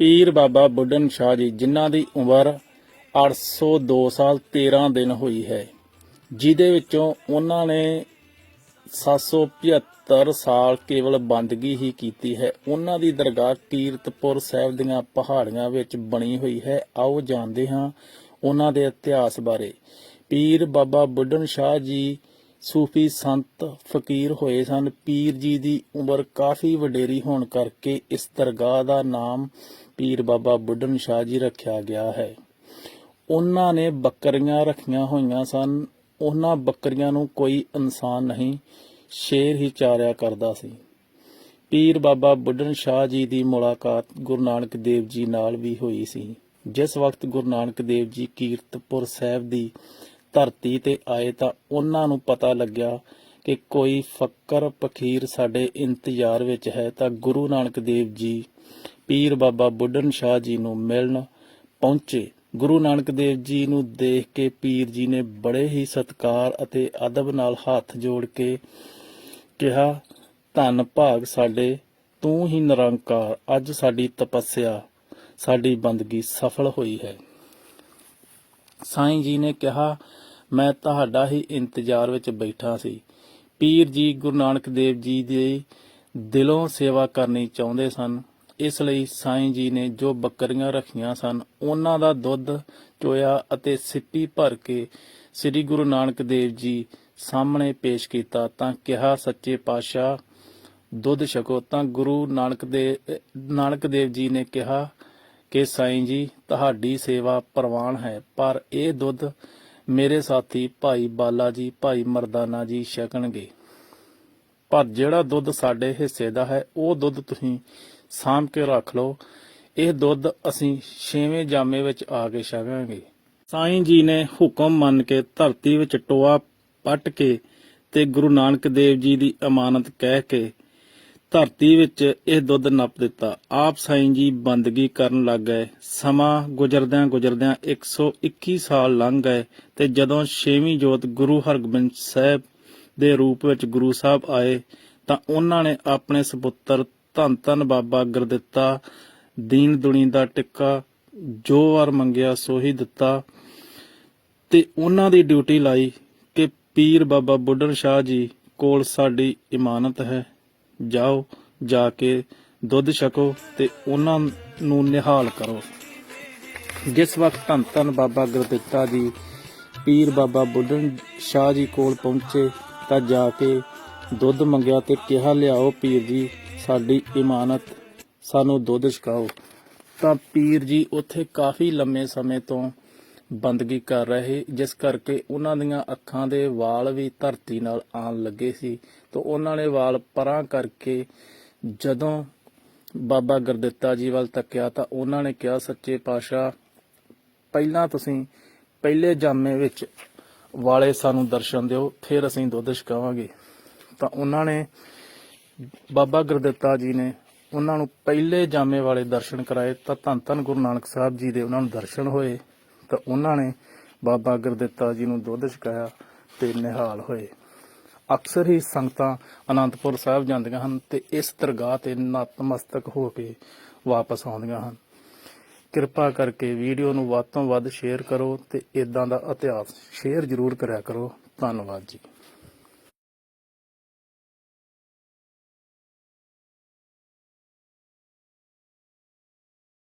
ਪੀਰ ਬਾਬਾ ਬੁੱਢਨ ਸ਼ਾਹ ਜੀ, ਜਿਨ੍ਹਾਂ ਦੀ ਉਮਰ 802 ਸਾਲ 13 ਦਿਨ ਹੋਈ ਹੈ, ਜਿਹਦੇ ਵਿੱਚੋਂ ਉਹਨਾਂ ਨੇ 775 ਸਾਲ ਕੇਵਲ ਬੰਦਗੀ ਹੀ ਕੀਤੀ ਹੈ। ਉਹਨਾਂ ਦੀ ਦਰਗਾਹ ਕੀਰਤਪੁਰ ਸਾਹਿਬ ਦੀਆਂ ਪਹਾੜੀਆਂ ਵਿੱਚ ਬਣੀ ਹੋਈ ਹੈ। ਆਓ ਜਾਣਦੇ ਹਾਂ ਉਹਨਾਂ ਦੇ ਇਤਿਹਾਸ ਬਾਰੇ। ਪੀਰ ਬਾਬਾ ਬੁੱਢਨ ਸ਼ਾਹ ਜੀ ਸੂਫੀ ਸੰਤ ਫਕੀਰ ਹੋਏ ਸਨ। ਪੀਰ ਜੀ ਦੀ ਉਮਰ ਕਾਫੀ ਵਡੇਰੀ ਹੋਣ ਕਰਕੇ ਇਸ ਦਰਗਾਹ ਦਾ ਨਾਮ ਪੀਰ ਬਾਬਾ ਬੁੱਢਨ ਸ਼ਾਹ ਜੀ ਰੱਖਿਆ ਗਿਆ ਹੈ। ਉਹਨਾਂ ਨੇ ਬੱਕਰੀਆਂ ਰੱਖੀਆਂ ਹੋਈਆਂ ਸਨ। ਉਹਨਾਂ ਬੱਕਰੀਆਂ ਨੂੰ ਕੋਈ ਇਨਸਾਨ ਨਹੀਂ, ਸ਼ੇਰ ਹੀ ਚਾਰਿਆ ਕਰਦਾ ਸੀ। ਪੀਰ ਬਾਬਾ ਬੁੱਢਨ ਸ਼ਾਹ ਜੀ ਦੀ ਮੁਲਾਕਾਤ ਗੁਰੂ ਨਾਨਕ ਦੇਵ ਜੀ ਨਾਲ ਵੀ ਹੋਈ ਸੀ। ਜਿਸ ਵਕਤ ਗੁਰੂ ਨਾਨਕ ਦੇਵ ਜੀ ਕੀਰਤਪੁਰ ਸਾਹਿਬ ਦੀ ਧਰਤੀ ਤੇ ਆਏ ਤਾਂ ਉਹਨਾਂ ਨੂੰ ਪਤਾ ਲੱਗਿਆ ਕਿ ਕੋਈ ਫੱਕਰ ਫਕੀਰ ਸਾਡੇ ਇੰਤਜ਼ਾਰ ਵਿੱਚ ਹੈ ਤਾਂ ਗੁਰੂ ਨਾਨਕ ਦੇਵ ਜੀ, ਪੀਰ ਬਾਬਾ ਬੁੱਢਨ ਸ਼ਾਹ ਜੀ ਨੂੰ ਮਿਲਣ ਪਹੁੰਚੇ। ਗੁਰੂ ਨਾਨਕ ਦੇਵ ਜੀ ਨੂੰ ਦੇਖ ਕੇ ਪੀਰ ਜੀ ਨੇ ਬੜੇ ਹੀ ਸਤਿਕਾਰ ਅਤੇ ਅਦਬ ਨਾਲ ਹੱਥ ਜੋੜ ਕੇ ਕਿਹਾ, ਧੰਨ ਭਾਗ ਸਾਡੇ, ਤੂੰ ਹੀ ਨਿਰੰਕਾਰ, ਅੱਜ ਸਾਡੀ ਤਪੱਸਿਆ, ਸਾਡੀ ਬੰਦਗੀ ਸਫਲ ਹੋਈ ਹੈ। ਸਾਈਂ ਜੀ ਨੇ ਕਿਹਾ, ਮੈਂ ਤੁਹਾਡਾ ਹੀ ਇੰਤਜ਼ਾਰ ਵਿੱਚ ਬੈਠਾ ਸੀ। ਪੀਰ ਜੀ ਗੁਰੂ ਨਾਨਕ ਦੇਵ ਜੀ ਦੇ ਦਿਲੋਂ ਸੇਵਾ ਕਰਨੀ ਚਾਹੁੰਦੇ ਸਨ। ਇਸ ਲਈ ਸਾਈਂ ਜੀ ਨੇ ਜੋ ਬੱਕਰੀਆਂ ਰੱਖੀਆਂ ਸਨ, ਉਹਨਾਂ ਦਾ ਦੁੱਧ, ਚੋਇਆ ਅਤੇ ਸਿੱਪੀ ਭਰ ਕੇ ਸ੍ਰੀ ਗੁਰੂ ਨਾਨਕ ਦੇਵ ਜੀ ਸਾਹਮਣੇ ਪੇਸ਼ ਕੀਤਾ ਤਾਂ ਕਿਹਾ, ਸੱਚੇ ਪਾਤਸ਼ਾਹ, ਦੁੱਧ ਛਕੋ। ਤਾਂ ਗੁਰੂ ਨਾਨਕ ਦੇ, ਨਾਨਕ ਦੇਵ ਜੀ ਨੇ ਕਿਹਾ ਕਿ ਸਾਈਂ ਜੀ, ਤੁਹਾਡੀ ਸੇਵਾ ਪ੍ਰਵਾਨ ਹੈ, ਪਰ ਇਹ ਦੁੱਧ ਮੇਰੇ ਸਾਥੀ ਭਾਈ ਬਾਲਾ ਜੀ, ਭਾਈ ਮਰਦਾਨਾ ਜੀ ਛਕਣਗੇ। ਪਰ ਜਿਹੜਾ ਦੁੱਧ ਸਾਡੇ ਹਿੱਸੇ ਦਾ ਹੈ, ਉਹ ਦੁੱਧ ਤੁਸੀਂ ਸਾਂਭ ਕੇ ਰੱਖ ਲਓ। ਇਹ ਦੁੱਧ ਅਸੀਂ ਛੇਵੇਂ ਜਾਮੇ ਵਿੱਚ ਆ ਕੇ ਛਕਾਂਗੇ। ਸਾਈਂ ਜੀ ਨੇ ਹੁਕਮ ਮੰਨ ਕੇ ਧਰਤੀ ਵਿੱਚ ਟੋਆ ਪੱਟ ਕੇ ਤੇ ਗੁਰੂ ਨਾਨਕ ਦੇਵ ਜੀ ਦੀ ਅਮਾਨਤ ਕਹਿ ਕੇ ਧਰਤੀ ਵਿੱਚ ਇਹ ਦੁੱਧ ਨੱਪ ਦਿੱਤਾ। ਆਪ ਸਾਈਂ ਜੀ ਬੰਦਗੀ ਕਰਨ ਲੱਗ ਗਏ। ਸਮਾਂ ਗੁਜ਼ਰਦਿਆਂ ਗੁਜ਼ਰਦਿਆਂ 121 ਸਾਲ ਲੰਘ ਗਏ ਤੇ ਜਦੋਂ ਛੇਵੀਂ ਜੋਤ ਗੁਰੂ ਹਰਗੋਬਿੰਦ ਸਾਹਿਬ ਦੇ ਰੂਪ ਵਿੱਚ ਗੁਰੂ ਸਾਹਿਬ ਆਏ ਤਾਂ ਉਹਨਾਂ ਨੇ ਆਪਣੇ ਸੁਪੁੱਤਰ ਧੰਨ ਧੰਨ ਬਾਬਾ ਗੁਰਦਿੱਤਾ ਦੀਨ ਦੁਨੀ ਦਾ ਟਿੱਕਾ ਜੋ ਵਾਰ ਮੰਗਿਆ ਸੋ ਹੀ ਦਿੱਤਾ ਤੇ ਉਹਨਾਂ ਦੀ ਡਿਊਟੀ ਲਾਈ ਕਿ ਪੀਰ ਬਾਬਾ ਬੁੱਢਣ ਸ਼ਾਹ ਜੀ ਕੋਲ ਸਾਡੀ ਇਮਾਨਤ ਹੈ। ਜਾਓ, ਜਾ ਕੇ ਦੁੱਧ ਛਕੋ ਤੇ ਉਹਨਾਂ ਨੂੰ ਨਿਹਾਲ ਕਰੋ। ਜਿਸ ਵਕਤ ਧੰਨ ਧੰਨ ਬਾਬਾ ਗੁਰਦਿੱਤਾ ਜੀ, ਪੀਰ ਬਾਬਾ ਬੁੱਢਣ ਸ਼ਾਹ ਜੀ ਕੋਲ ਪਹੁੰਚੇ ਤਾਂ ਜਾ ਕੇ ਦੁੱਧ ਮੰਗਿਆ ਤੇ ਕਿਹਾ, ਲਿਆਓ ਪੀਰ ਜੀ, ਸਾਡੀ ਇਮਾਨਤ, ਸਾਨੂੰ ਦੁੱਧ ਛਕਾਓ। ਤਾਂ ਪੀਰ ਜੀ ਉੱਥੇ ਕਾਫੀ ਲੰਮੇ ਸਮੇਂ ਤੋਂ ਬੰਦਗੀ ਕਰ ਰਹੇ। ਜਿਸ ਕਰਕੇ ਉਹਨਾਂ ਦੀਆਂ ਅੱਖਾਂ ਦੇ ਵਾਲ ਵੀ ਧਰਤੀ ਨਾਲ ਆਣ ਲੱਗੇ ਸੀ ਤਾਂ ਉਹਨਾਂ ਨੇ ਵਾਲ ਪਰਾਂ ਕਰਕੇ ਜਦੋਂ ਬਾਬਾ ਗੁਰਦਿੱਤਾ ਜੀ ਵੱਲ ਤੱਕਿਆ ਤਾਂ ਉਹਨਾਂ ਨੇ ਕਿਹਾ, ਸੱਚੇ ਪਾਤਸ਼ਾਹ, ਪਹਿਲਾਂ ਤੁਸੀਂ ਪਹਿਲੇ ਜਾਮੇ ਵਿੱਚ ਵਾਲੇ ਸਾਨੂੰ ਦਰਸ਼ਨ ਦਿਓ, ਫਿਰ ਅਸੀਂ ਦੁੱਧ ਛਕਾਵਾਂਗੇ। ਤਾਂ ਉਹਨਾਂ ਨੇ ਬਾਬਾ ਗੁਰਦਿੱਤਾ ਜੀ ਨੇ ਉਹਨਾਂ ਨੂੰ ਪਹਿਲੇ ਜਾਮੇ ਵਾਲੇ ਦਰਸ਼ਨ ਕਰਾਏ ਤਾਂ ਧੰਨ ਧੰਨ ਗੁਰੂ ਨਾਨਕ ਸਾਹਿਬ ਜੀ ਦੇ ਉਹਨਾਂ ਨੂੰ ਦਰਸ਼ਨ ਹੋਏ। ਤਾਂ ਉਹਨਾਂ ਨੇ ਬਾਬਾ ਗੁਰਦਿੱਤਾ ਜੀ ਨੂੰ ਦੁੱਧ ਛਕਾਇਆ ਤੇ ਨਿਹਾਲ ਹੋਏ। ਅਕਸਰ ਹੀ ਸੰਗਤਾਂ ਅਨੰਦਪੁਰ ਸਾਹਿਬ ਜਾਂਦੀਆਂ ਹਨ ਤੇ ਇਸ ਦਰਗਾਹ ਤੇ ਨਤਮਸਤਕ ਹੋ ਕੇ ਵਾਪਸ ਆਉਂਦੀਆਂ ਹਨ। ਕਿਰਪਾ ਕਰਕੇ ਵੀਡੀਓ ਨੂੰ ਵੱਧ ਤੋਂ ਵੱਧ ਸ਼ੇਅਰ ਕਰੋ ਤੇ ਇਦਾਂ ਦਾ ਇਤਿਹਾਸ ਸ਼ੇਅਰ ਜ਼ਰੂਰ ਕਰਿਆ ਕਰੋ। ਧੰਨਵਾਦ ਜੀ।